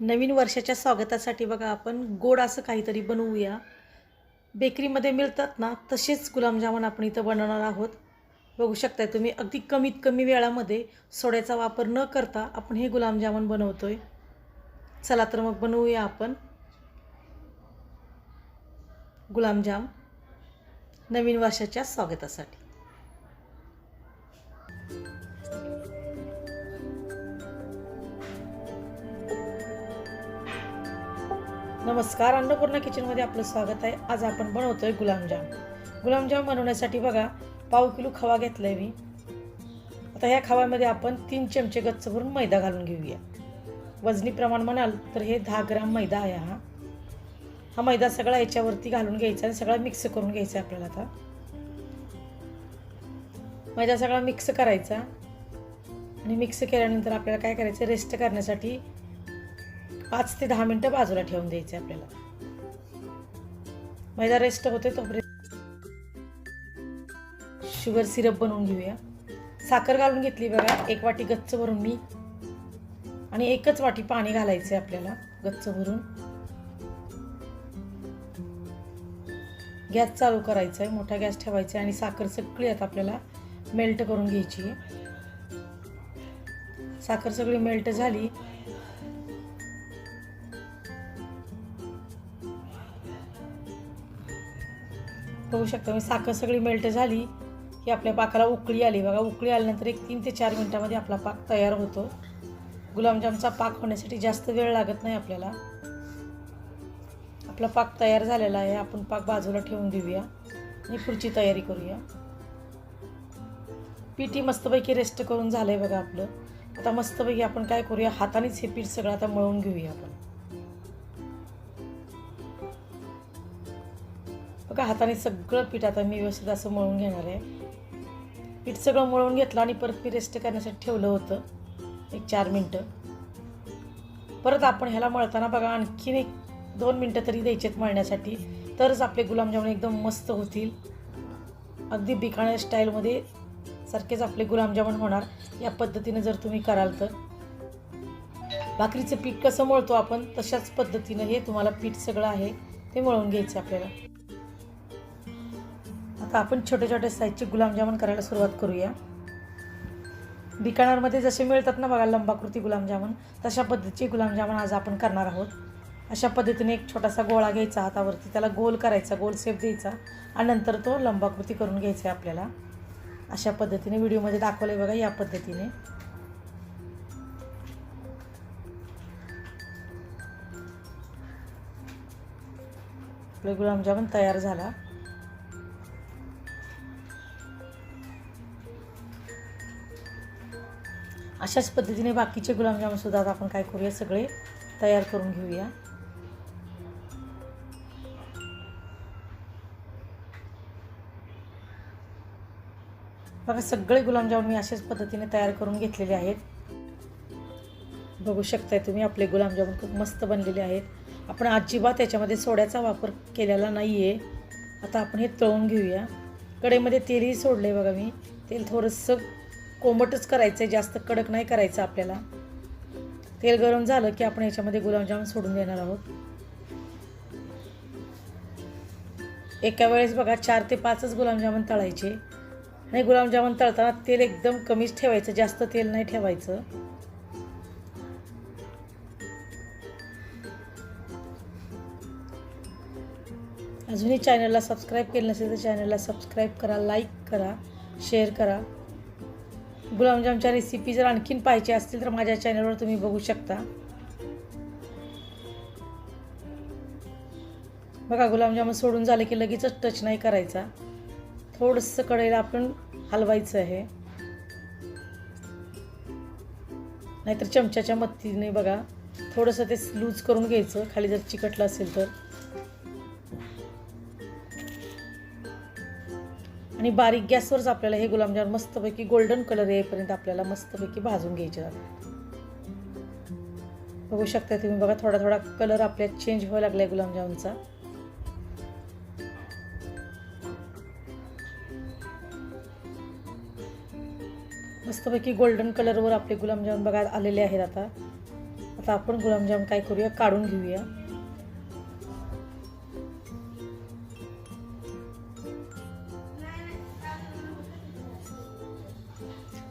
नवीन वर्षाच्या स्वागतासाठी बघा आपण गोड असं काहीतरी बनवूया. बेकरीमध्ये मिळतात ना तसेच गुलाबजामुन आपण इथं बनवणार आहोत. बघू शकताय तुम्ही अगदी कमीत कमी वेळामध्ये सोड्याचा वापर न करता आपण हे गुलाबजामुन आहे चला तर मग बनवूया आपण. गुलाबजाम नवीन वर्षाच्या स्वागतासाठी. नमस्कार अन्नपूर्णा किचनमध्ये आपलं स्वागत आहे. आज आपण बनवतो आहे गुलाबजाम गुलाबजाम बनवण्यासाठी बघा पाव किलो खवा घेतला आहे मी. आता ह्या खव्यामध्ये आपण तीन चमचे गच्च भरून मैदा घालून घेऊया. वजनी प्रमाण म्हणाल तर हे दहा ग्राम मैदा आहे हा. हा मैदा सगळा याच्यावरती घालून घ्यायचा आणि सगळा मिक्स करून घ्यायचा आहे आपल्याला आता. मैदा सगळा मिक्स करायचा. आणि मिक्स केल्यानंतर आपल्याला काय करायचं रेस्ट करण्यासाठी पाच ते दहा मिनटं बाजूला ठेवून द्यायचे आपल्याला. मैदा रेस्ट होते तोपर्यंत शुगर सिरप बनवून घेऊया. साखर घालून घेतली बघा. एक वाटी गच्च भरून मी आणि एकच वाटी पाणी घालायचं आहे आपल्याला गच्च भरून. गॅस चालू करायचा आहे मोठा गॅस ठेवायचा आहे आणि साखर सगळी आता आपल्याला मेल्ट करून घ्यायची आहे. साखर सगळी मेल्ट झाली. होऊ शकता. मी म्हणजे साखर सगळी मेल्ट झाली की आपल्या पाकाला उकळी आली. बघा उकळी आल्यानंतर एक तीन ते चार मिनटामध्ये आपला पाक तयार होतो. गुलाबजामचा पाक होण्यासाठी जास्त वेळ लागत नाही आपल्याला. आपला पाक तयार झालेला आहे. आपण पाक बाजूला ठेवून देऊया आणि पुढची तयारी करूया. पीठी मस्तपैकी रेस्ट करून झालं आहे बघा आपलं. आता मस्तपैकी आपण काय करूया? हातानेच हे पीठ सगळं आता मळून घेऊया आपण. बघा हाताने सगळं पीठ आता मी व्यवस्थित असं मळून घेणार आहे. पीठ सगळं मळून घेतलं आणि परत मी रेस्ट करण्यासाठी ठेवलं होतं. एक चार मिनटं. परत आपण ह्याला मळताना बघा आणखीन एक दोन मिनटं तरी द्यायचेत मळण्यासाठी. तरच आपले गुलाबजामुन एकदम मस्त होतील. अगदी बिकाण्या स्टाईलमध्ये सारखेच आपले गुलाबजामुन होणार. या पद्धतीनं जर तुम्ही कराल तर. भाकरीचं पीठ कसं मळतो आपण तशाच पद्धतीनं हे तुम्हाला पीठ सगळं आहे ते मळून घ्यायचं आपल्याला. आता आपण छोटे छोटे साईजचे गुलाबजामुन करायला सुरुवात करूया. बिकानेरमध्ये जसे मिळतात ना बघा लंबाकृती गुलाबजामुन तशा पद्धतीचे गुलाबजामुन आज आपण करणार आहोत. अशा पद्धतीने एक छोटासा गोळा घ्यायचा हातावरती त्याला गोल करायचा गोल शेप द्यायचा आणि नंतर तो लंबाकृती करून घ्यायचा आहे आपल्याला. अशा पद्धतीने व्हिडिओमध्ये दाखवलं आहे बघा या पद्धतीने. आपलं गुलाबजामुन तयार झाला. अशाच पद्धतीने बाकीचे गुलाबजामूनसुद्धा आता आपण काय करूया सगळे तयार करून घेऊया. बघा सगळे गुलाबजामुन मी अशाच पद्धतीने तयार करून घेतलेले आहेत. बघू शकताय तुम्ही आपले गुलाबजामुन खूप मस्त बनलेले आहेत. आपण अजिबात त्याच्यामध्ये सोड्याचा वापर केलेला नाही आहे आता आपण हे तळून घेऊया. कढईमध्ये तेलही सोडलं आहे बघा मी. तेल थोडंसं कोमटच करायचं आहे जास्त कडक नाही करायचं आपल्याला. तेल गरम झालं की आपण याच्यामध्ये गुलाबजाम सोडून देणार आहोत. एका वेळेस बघा चार ते पाचच गुलाबजामुन तळायचे. आणि गुलाबजामुन तळताना तेल एकदम कमीच ठेवायचं जास्त तेल नाही ठेवायचं. अजूनही चॅनलला सबस्क्राईब केलं नसेल तर चॅनलला सबस्क्राईब करा लाईक करा शेअर करा. गुलाबजामच्या रेसिपी जर आणखीन पाहिजे असतील तर माझ्या चॅनलवर तुम्ही बघू शकता. बघा गुलाबजामुन सोडून झाले की लगेचच टच नाही करायचा. थोडंसं कढईला आपण हलवायचं आहे. नाहीतर चमच्याच्या मदतीने बघा थोडंसं ते लूज करून घ्यायचं. खाली जर चिकटलं असेल तर. आणि बारीक गॅसवरच आपल्याला हे गुलाबजाम मस्तपैकी गोल्डन कलर येईपर्यंत आपल्याला मस्तपैकी भाजून घ्यायचे जातात बघू शकता तुम्ही बघा थोडा थोडा कलर आपल्यात चेंज व्हायला लागलाय गुलाबजामचा मस्तपैकी गोल्डन कलरवर आपले गुलाबजाम बघा आलेले आहेत आता. आता आता आपण गुलाबजाम काय करूया? काढून घेऊया.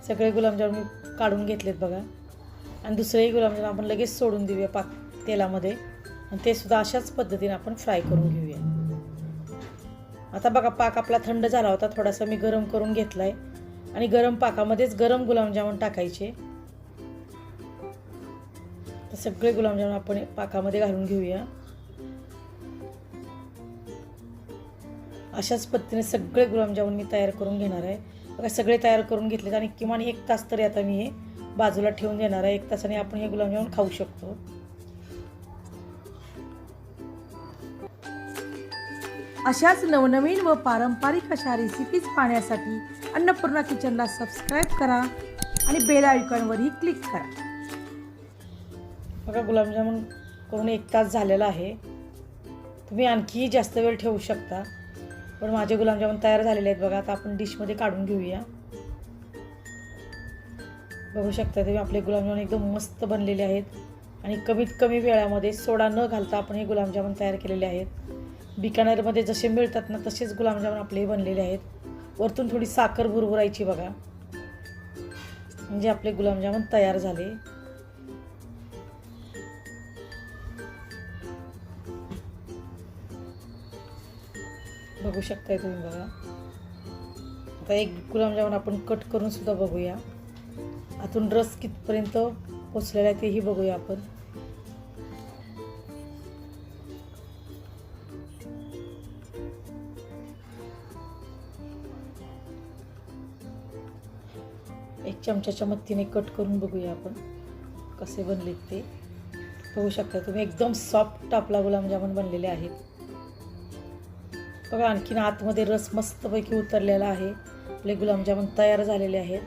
सगळे गुलाबजाम मी काढून घेतलेत बघा. आणि दुसरेही गुलाबजाम आपण लगेच सोडून देऊया पाक तेलामध्ये. आणि ते सुद्धा अशाच पद्धतीने आपण फ्राय करून घेऊया. आता बघा पाक आपला थंड झाला होता. थोडासा मी गरम करून घेतलाय. आणि गरम पाकामध्येच गरम गुलाबजामुन टाकायचे. तर सगळे गुलाबजामुन आपण पाकामध्ये घालून घेऊया. अशाच पद्धतीने सगळे गुलाबजामुन मी तयार करून घेणार आहे. बघा सगळे तयार करून घेतलेत आणि किमान एक तास तरी आता मी हे बाजूला ठेवून देणार आहे. एक तासाने आपण हे गुलाबजामुन खाऊ शकतो. अशाच नवनवीन व पारंपरिक अशा रेसिपीज पाहण्यासाठी अन्नपूर्णा किचनला सबस्क्राईब करा आणि बेल आयकॉनवरही क्लिक करा. बघा गुलाबजामुन करून एक तास झालेला आहे. तुम्ही आणखीही जास्त वेळ ठेवू शकता. पण माझे गुलाबजामुन तयार झालेले आहेत बघा. आता आपण डिशमध्ये काढून घेऊया. बघू शकता तुम्ही आपले गुलाबजामुन एकदम मस्त बनलेले आहेत. आणि कमीत कमी वेळामध्ये सोडा न घालता आपण हे गुलाबजामुन तयार केलेले आहेत. बिकानेरमध्ये जसे मिळतात ना तसेच गुलाबजामुन आपले बनलेले आहेत. वरतून थोडी साखर भुरभुरायची बघा. म्हणजे आपले गुलाबजामुन तयार झाले. बघू शकताय तुम्ही बघा. आता एक गुलाबजामुन आपण कट करून सुद्धा बघूया. आतून रस कितपर्यंत पोचलेला आहे तेही बघूया आपण. एक चमच्याच्या मदतीने कट करून बघूया आपण. कसे बनलेत ते. बघू शकता तुम्ही एकदम सॉफ्ट आपला गुलाबजामुन बनलेले आहेत. बघा आणखीन आतमध्ये रस मस्तपैकी उतरलेला आहे. आपले गुलाबजामुन तयार झालेले आहेत.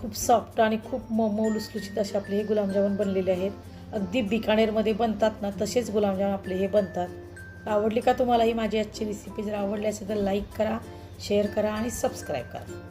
खूप सॉफ्ट आणि खूप मऊ लुसलुशीत असे आपले हे गुलाबजामुन बनलेले आहेत. अगदी बिकानेरमध्ये बनतात ना तसेच गुलाबजामुन आपले हे बनतात. आवडली का तुम्हाला ही माझी आजची रेसिपी जर आवडली असेल तर लाईक करा शेअर करा आणि सबस्क्राईब करा.